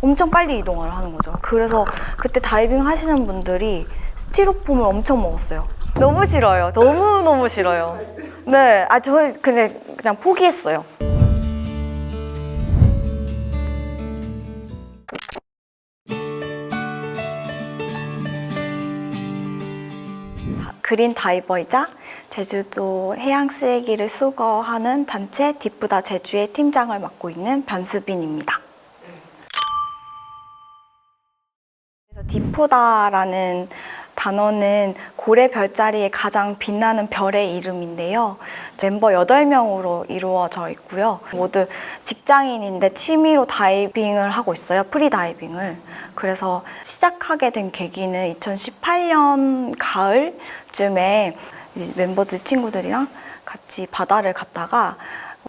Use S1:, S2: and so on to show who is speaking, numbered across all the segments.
S1: 엄청 빨리 이동을 하는 거죠. 그래서 그때 다이빙 하시는 분들이 스티로폼을 엄청 먹었어요. 너무 싫어요. 너무 너무 싫어요. 네, 아저 그냥 그냥 포기했어요. 그린 다이버이자 제주도 해양 쓰레기를 수거하는 단체 디프다 제주의 팀장을 맡고 있는 변수빈입니다. 디프다라는 단어는 고래 별자리의 가장 빛나는 별의 이름인데요. 멤버 8명으로 이루어져 있고요. 모두 직장인인데 취미로 다이빙을 하고 있어요. 프리다이빙을. 그래서 시작하게 된 계기는 2018년 가을쯤에 멤버들 친구들이랑 같이 바다를 갔다가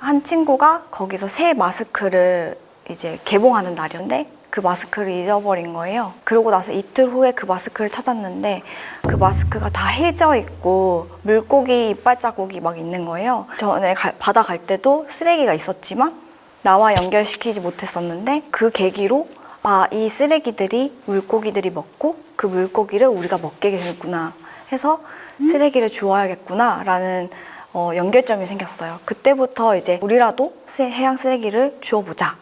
S1: 한 친구가 거기서 새 마스크를 이제 개봉하는 날이었는데 그 마스크를 잊어버린 거예요. 그러고 나서 이틀 후에 그 마스크를 찾았는데 그 마스크가 다 해져 있고 물고기 이빨 자국이 막 있는 거예요. 전에 가- 바다 갈 때도 쓰레기가 있었지만 나와 연결시키지 못했었는데 그 계기로 아, 이 쓰레기들이 물고기들이 먹고 그 물고기를 우리가 먹게 되겠구나 해서 쓰레기를 주워야겠구나 라는 어, 연결점이 생겼어요. 그때부터 이제 우리라도 쓰- 해양 쓰레기를 주워보자.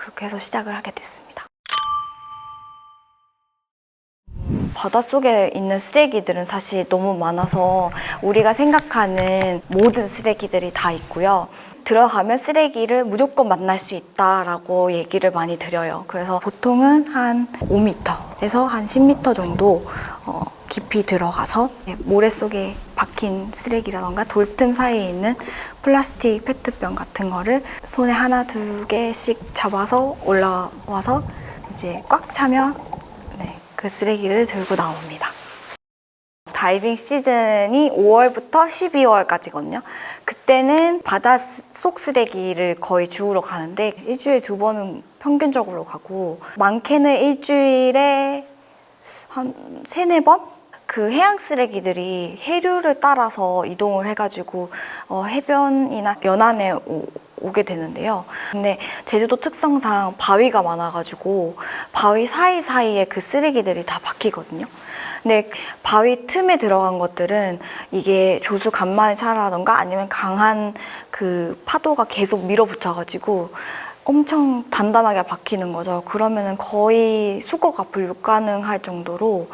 S1: 그렇게 해서 시작을 하게 됐습니다. 바닷속에 있는 쓰레기들은 사실 너무 많아서 우리가 생각하는 모든 쓰레기들이 다 있고요. 들어가면 쓰레기를 무조건 만날 수 있다라고 얘기를 많이 드려요. 그래서 보통은 한 5m에서 한 10m 정도 어, 깊이 들어가서 모래 속에 박힌 쓰레기라던가 돌틈 사이에 있는 플라스틱 페트병 같은 거를 손에 하나 두 개씩 잡아서 올라와서 이제 꽉 차면 네, 그 쓰레기를 들고 나옵니다. 다이빙 시즌이 5월부터 12월까지거든요. 그때는 바닷속 쓰레기를 거의 주우러 가는데 일주일에 두 번은 평균적으로 가고 많게는 일주일에 한 세네 번? 그 해양 쓰레기들이 해류를 따라서 이동을 해가지고 어, 해변이나 연안에 오, 오게 되는데요. 근데 제주도 특성상 바위가 많아가지고 바위 사이사이에 그 쓰레기들이 다 박히거든요. 근데 바위 틈에 들어간 것들은 이게 조수 간만에 차라던가 아니면 강한 그 파도가 계속 밀어붙여가지고 엄청 단단하게 박히는 거죠. 그러면은 거의 수거가 불가능할 정도로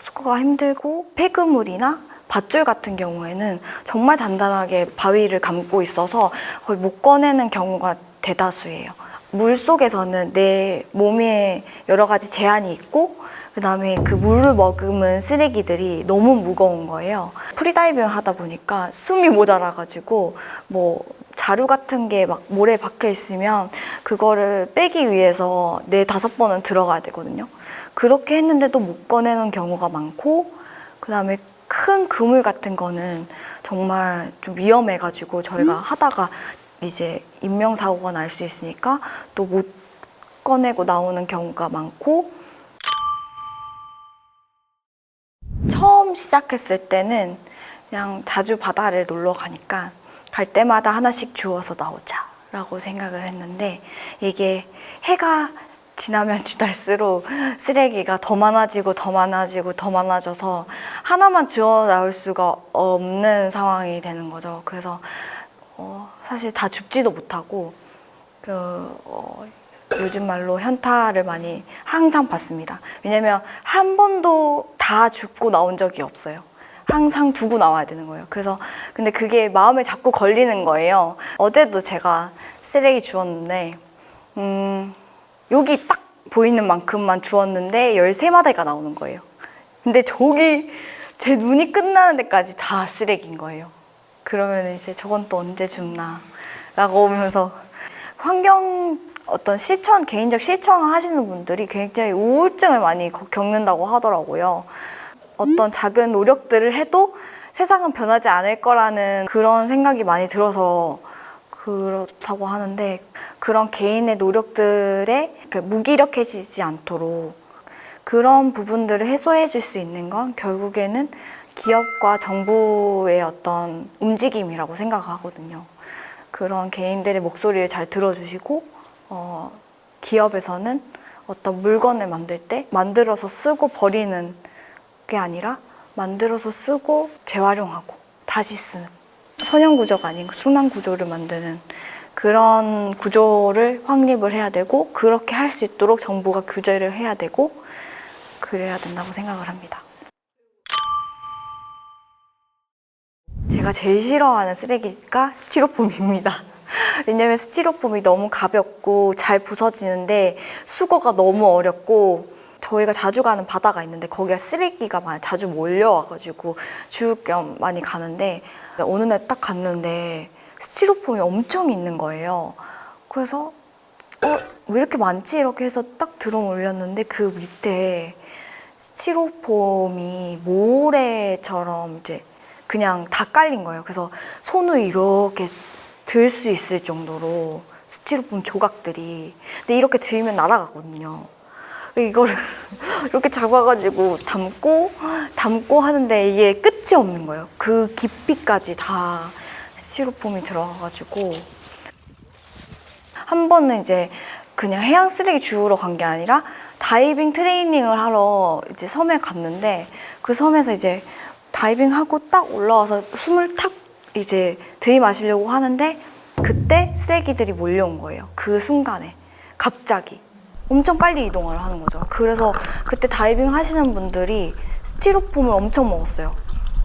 S1: 수거가 힘들고 폐그물이나 밧줄 같은 경우에는 정말 단단하게 바위를 감고 있어서 거의 못 꺼내는 경우가 대다수예요. 물 속에서는 내 몸에 여러 가지 제한이 있고 그다음에 그 물을 머금은 쓰레기들이 너무 무거운 거예요. 프리다이빙을 하다 보니까 숨이 모자라 가지고 뭐 자루 같은 게 막 모래에 박혀 있으면 그거를 빼기 위해서 네 다섯 번은 들어가야 되거든요. 그렇게 했는데도 못 꺼내는 경우가 많고 그다음에 큰 그물 같은 거는 정말 좀 위험해가지고 저희가 하다가 이제 인명사고가 날 수 있으니까 또 못 꺼내고 나오는 경우가 많고. 처음 시작했을 때는 그냥 자주 바다를 놀러 가니까 갈 때마다 하나씩 주워서 나오자 라고 생각을 했는데 이게 해가 지나면 지날수록 쓰레기가 더 많아지고 더 많아지고 더 많아져서 하나만 주워 나올 수가 없는 상황이 되는 거죠. 그래서 어, 사실 다 줍지도 못하고 그 어, 요즘 말로 현타를 많이 항상 받습니다. 왜냐면 한 번도 다 줍고 나온 적이 없어요. 항상 두고 나와야 되는 거예요. 그래서 근데 그게 마음에 자꾸 걸리는 거예요. 어제도 제가 쓰레기 주웠는데 음, 여기 딱 보이는 만큼만 주웠는데 13마리가 나오는 거예요. 근데 저기 제 눈이 끝나는 데까지 다 쓰레기인 거예요. 그러면 이제 저건 또 언제 줍나 라고 오면서 환경 어떤 실천 개인적 실천을 하시는 분들이 굉장히 우울증을 많이 거- 겪는다고 하더라고요. 어떤 작은 노력들을 해도 세상은 변하지 않을 거라는 그런 생각이 많이 들어서 그렇다고 하는데 그런 개인의 노력들에 그 무기력해지지 않도록 그런 부분들을 해소해 줄 수 있는 건 결국에는 기업과 정부의 어떤 움직임이라고 생각하거든요. 그런 개인들의 목소리를 잘 들어주시고 어, 기업에서는 어떤 물건을 만들 때 만들어서 쓰고 버리는 게 아니라 만들어서 쓰고 재활용하고 다시 쓰는 선형 구조가 아닌 순환 구조를 만드는 그런 구조를 확립을 해야 되고 그렇게 할 수 있도록 정부가 규제를 해야 되고 그래야 된다고 생각을 합니다. 제가 제일 싫어하는 쓰레기가 스티로폼입니다. 왜냐면 스티로폼이 너무 가볍고 잘 부서지는데 수거가 너무 어렵고 저희가 자주 가는 바다가 있는데 거기가 쓰레기가 많이 자주 몰려와가지고 주울 겸 많이 가는데 어느 날 딱 갔는데 스티로폼이 엄청 있는 거예요. 그래서 어, 왜 이렇게 많지? 이렇게 해서 딱 들어 올렸는데 그 밑에 스티로폼이 모래처럼 이제 그냥 다 깔린 거예요. 그래서 손을 이렇게 들 수 있을 정도로 스티로폼 조각들이. 근데 이렇게 들면 날아가거든요. 이거를 이렇게 잡아가지고 담고 담고 하는데 이게 끝이 없는 거예요. 그 깊이까지 다 스티로폼이 들어가가지고 한 번은 이제 그냥 해양 쓰레기 주우러 간 게 아니라 다이빙 트레이닝을 하러 이제 섬에 갔는데 그 섬에서 이제 다이빙 하고 딱 올라와서 숨을 탁 이제 들이마시려고 하는데 그때 쓰레기들이 몰려온 거예요. 그 순간에 갑자기 엄청 빨리 이동을 하는 거죠. 그래서 그때 다이빙 하시는 분들이 스티로폼을 엄청 먹었어요.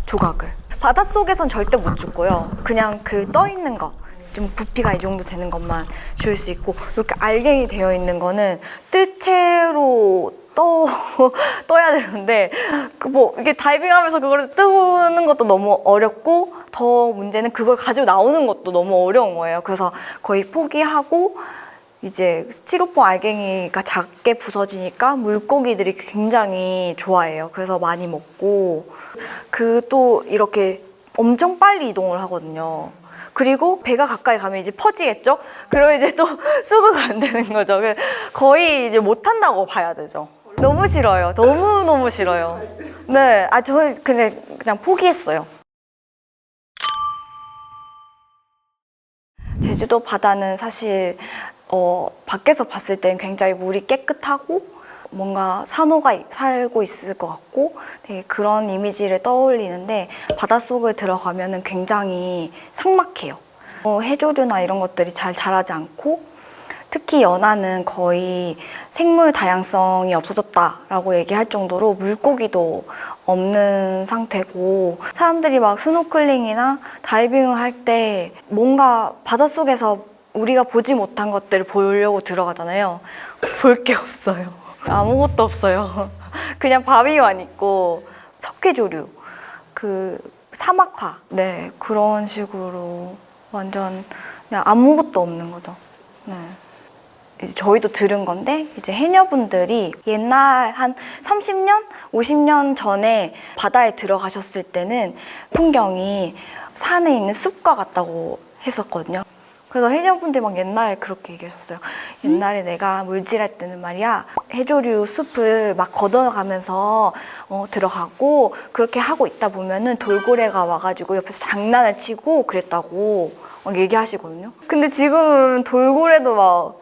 S1: 조각을. 바닷속에선 절대 못 죽고요. 그냥 그 떠 있는 거. 좀 부피가 이 정도 되는 것만 줄 수 있고 이렇게 알갱이 되어 있는 거는 뜰채로 떠 떠야 되는데 그 뭐 이게 다이빙하면서 그걸 뜨는 것도 너무 어렵고 더 문제는 그걸 가지고 나오는 것도 너무 어려운 거예요. 그래서 거의 포기하고 이제 스티로폼 알갱이가 작게 부서지니까 물고기들이 굉장히 좋아해요. 그래서 많이 먹고 그 또 이렇게 엄청 빨리 이동을 하거든요. 그리고 배가 가까이 가면 이제 퍼지겠죠? 그러면 이제 또 수거가 안 되는 거죠. 그 거의 이제 못 한다고 봐야 되죠. 너무 싫어요. 너무 너무 싫어요. 네, 아 저는 그냥 그냥 포기했어요. 제주도 바다는 사실 어, 밖에서 봤을 땐 굉장히 물이 깨끗하고 뭔가 산호가 이- 살고 있을 것 같고 되게 그런 이미지를 떠올리는데 바닷속을 들어가면은 굉장히 삭막해요. 어, 해조류나 이런 것들이 잘 자라지 않고 특히 연안은 거의 생물 다양성이 없어졌다라고 얘기할 정도로 물고기도 없는 상태고 사람들이 막 스노클링이나 다이빙을 할 때 뭔가 바닷속에서 우리가 보지 못한 것들을 보려고 들어가잖아요. 볼 게 없어요. 아무것도 없어요. 그냥 바위만 있고 석회조류, 그 사막화, 네 그런 식으로 완전 그냥 아무것도 없는 거죠. 네. 이제 저희도 들은 건데 이제 해녀분들이 옛날 한 30년, 50년 전에 바다에 들어가셨을 때는 풍경이 산에 있는 숲과 같다고 했었거든요. 그래서 해녀분들 막 옛날에 그렇게 얘기하셨어요. 옛날에 내가 물질할 때는 말이야 해조류 숲을 막 걷어가면서 어, 들어가고 그렇게 하고 있다 보면은 돌고래가 와가지고 옆에서 장난을 치고 그랬다고 막 얘기하시거든요. 근데 지금은 돌고래도 막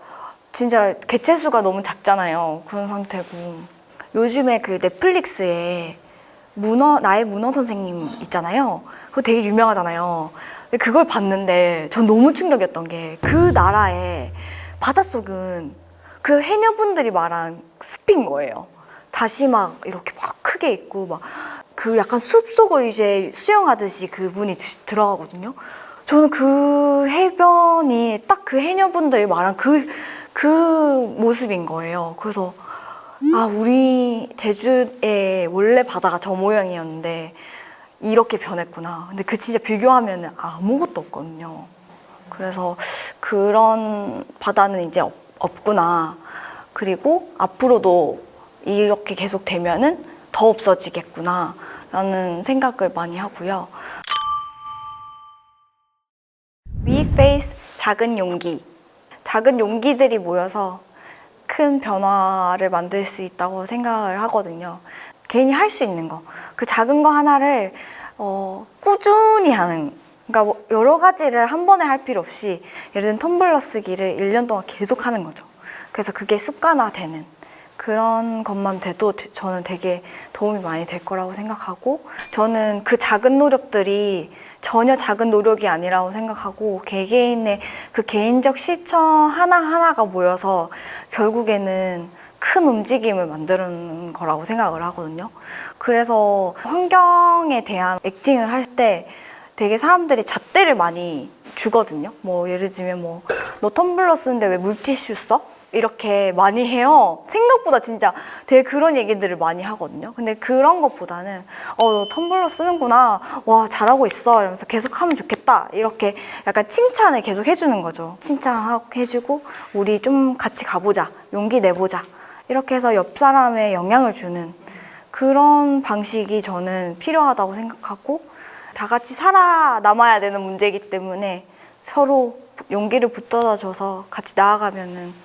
S1: 진짜 개체수가 너무 작잖아요. 그런 상태고. 요즘에 그 넷플릭스에 문어, 나의 문어 선생님 있잖아요. 그거 되게 유명하잖아요. 그걸 봤는데 전 너무 충격이었던 게 그 나라의 바닷속은 그 해녀분들이 말한 숲인 거예요. 다시 막 이렇게 막 크게 있고 막 그 약간 숲 속을 이제 수영하듯이 그 문이 드- 들어가거든요. 저는 그 해변이 딱 그 해녀분들이 말한 그, 그 모습인 거예요. 그래서 아, 우리 제주의 원래 바다가 저 모양이었는데 이렇게 변했구나. 근데 그 진짜 비교하면 아무것도 없거든요. 그래서 그런 바다는 이제 없, 없구나. 그리고 앞으로도 이렇게 계속 되면은 더 없어지겠구나. 라는 생각을 많이 하고요. We face 작은 용기. 작은 용기들이 모여서 큰 변화를 만들 수 있다고 생각을 하거든요. 개인이 할 수 있는 거. 그 작은 거 하나를 어, 꾸준히 하는. 그러니까 뭐 여러 가지를 한 번에 할 필요 없이 예를 들면 텀블러 쓰기를 1년 동안 계속 하는 거죠. 그래서 그게 습관화되는 그런 것만 돼도 되- 저는 되게 도움이 많이 될 거라고 생각하고 저는 그 작은 노력들이 전혀 작은 노력이 아니라고 생각하고 개개인의 그 개인적 실천 하나하나가 모여서 결국에는 큰 움직임을 만드는 거라고 생각을 하거든요. 그래서 환경에 대한 액팅을 할 때 되게 사람들이 잣대를 많이 주거든요. 뭐 예를 들면 뭐 너 텀블러 쓰는데 왜 물티슈 써? 이렇게 많이 해요. 생각보다 진짜 되게 그런 얘기들을 많이 하거든요. 근데 그런 것보다는 어, 너 텀블러 쓰는구나. 와, 잘하고 있어. 이러면서 계속 하면 좋겠다. 이렇게 약간 칭찬을 계속 해주는 거죠. 칭찬해주고 우리 좀 같이 가보자. 용기 내보자. 이렇게 해서 옆 사람에 영향을 주는 그런 방식이 저는 필요하다고 생각하고 다 같이 살아남아야 되는 문제이기 때문에 서로 용기를 붙들어 줘서 같이 나아가면은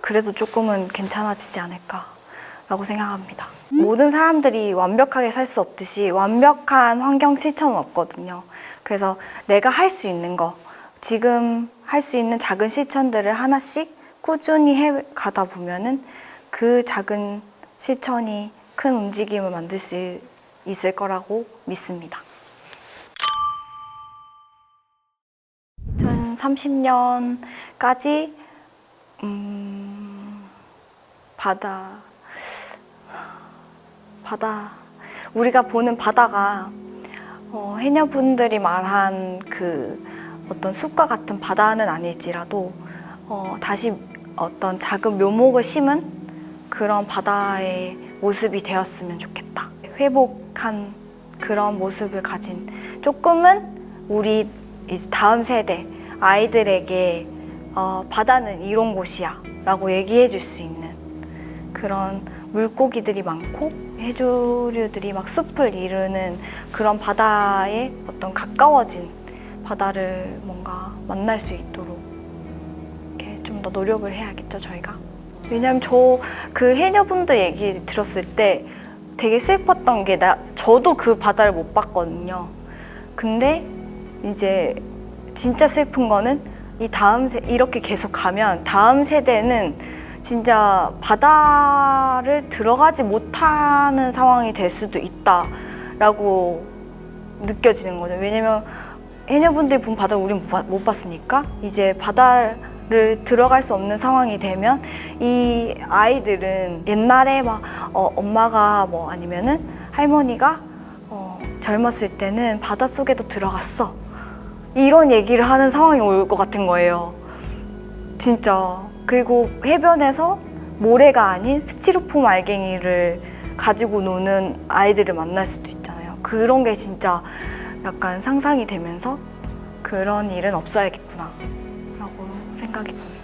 S1: 그래도 조금은 괜찮아지지 않을까라고 생각합니다. 모든 사람들이 완벽하게 살 수 없듯이 완벽한 환경 실천은 없거든요. 그래서 내가 할 수 있는 거, 지금 할 수 있는 작은 실천들을 하나씩 꾸준히 해 가다 보면은 그 작은 실천이 큰 움직임을 만들 수 있을 거라고 믿습니다. 2030년까지 음, 바다 바다 우리가 보는 바다가 어, 해녀분들이 말한 그 어떤 숲과 같은 바다는 아닐지라도 어, 다시 어떤 작은 묘목을 심은 그런 바다의 모습이 되었으면 좋겠다. 회복한 그런 모습을 가진 조금은 우리 다음 세대 아이들에게 어, 바다는 이런 곳이야 라고 얘기해 줄 수 있는 그런 물고기들이 많고 해조류들이 막 숲을 이루는 그런 바다에 어떤 가까워진 바다를 뭔가 만날 수 있도록 이렇게 좀 더 노력을 해야겠죠 저희가 왜냐면 저 그 해녀분들 얘기 들었을 때 되게 슬펐던 게 나 저도 그 바다를 못 봤거든요 근데 이제 진짜 슬픈 거는 이 다음 세 이렇게 계속 가면 다음 세대는 진짜 바다를 들어가지 못하는 상황이 될 수도 있다라고 느껴지는 거죠. 왜냐면 해녀분들이 본 못, 봤- 못 봤으니까 이제 바다를 들어갈 수 없는 상황이 되면 이 아이들은 옛날에 막 어, 엄마가 뭐 아니면은 할머니가 어, 젊었을 때는 바닷속에도 들어갔어. 이런 얘기를 하는 상황이 올 것 같은 거예요. 진짜. 그리고 해변에서 모래가 아닌 스티로폼 알갱이를 가지고 노는 아이들을 만날 수도 있잖아요. 그런 게 진짜 약간 상상이 되면서 그런 일은 없어야겠구나. 생각이 듭니다.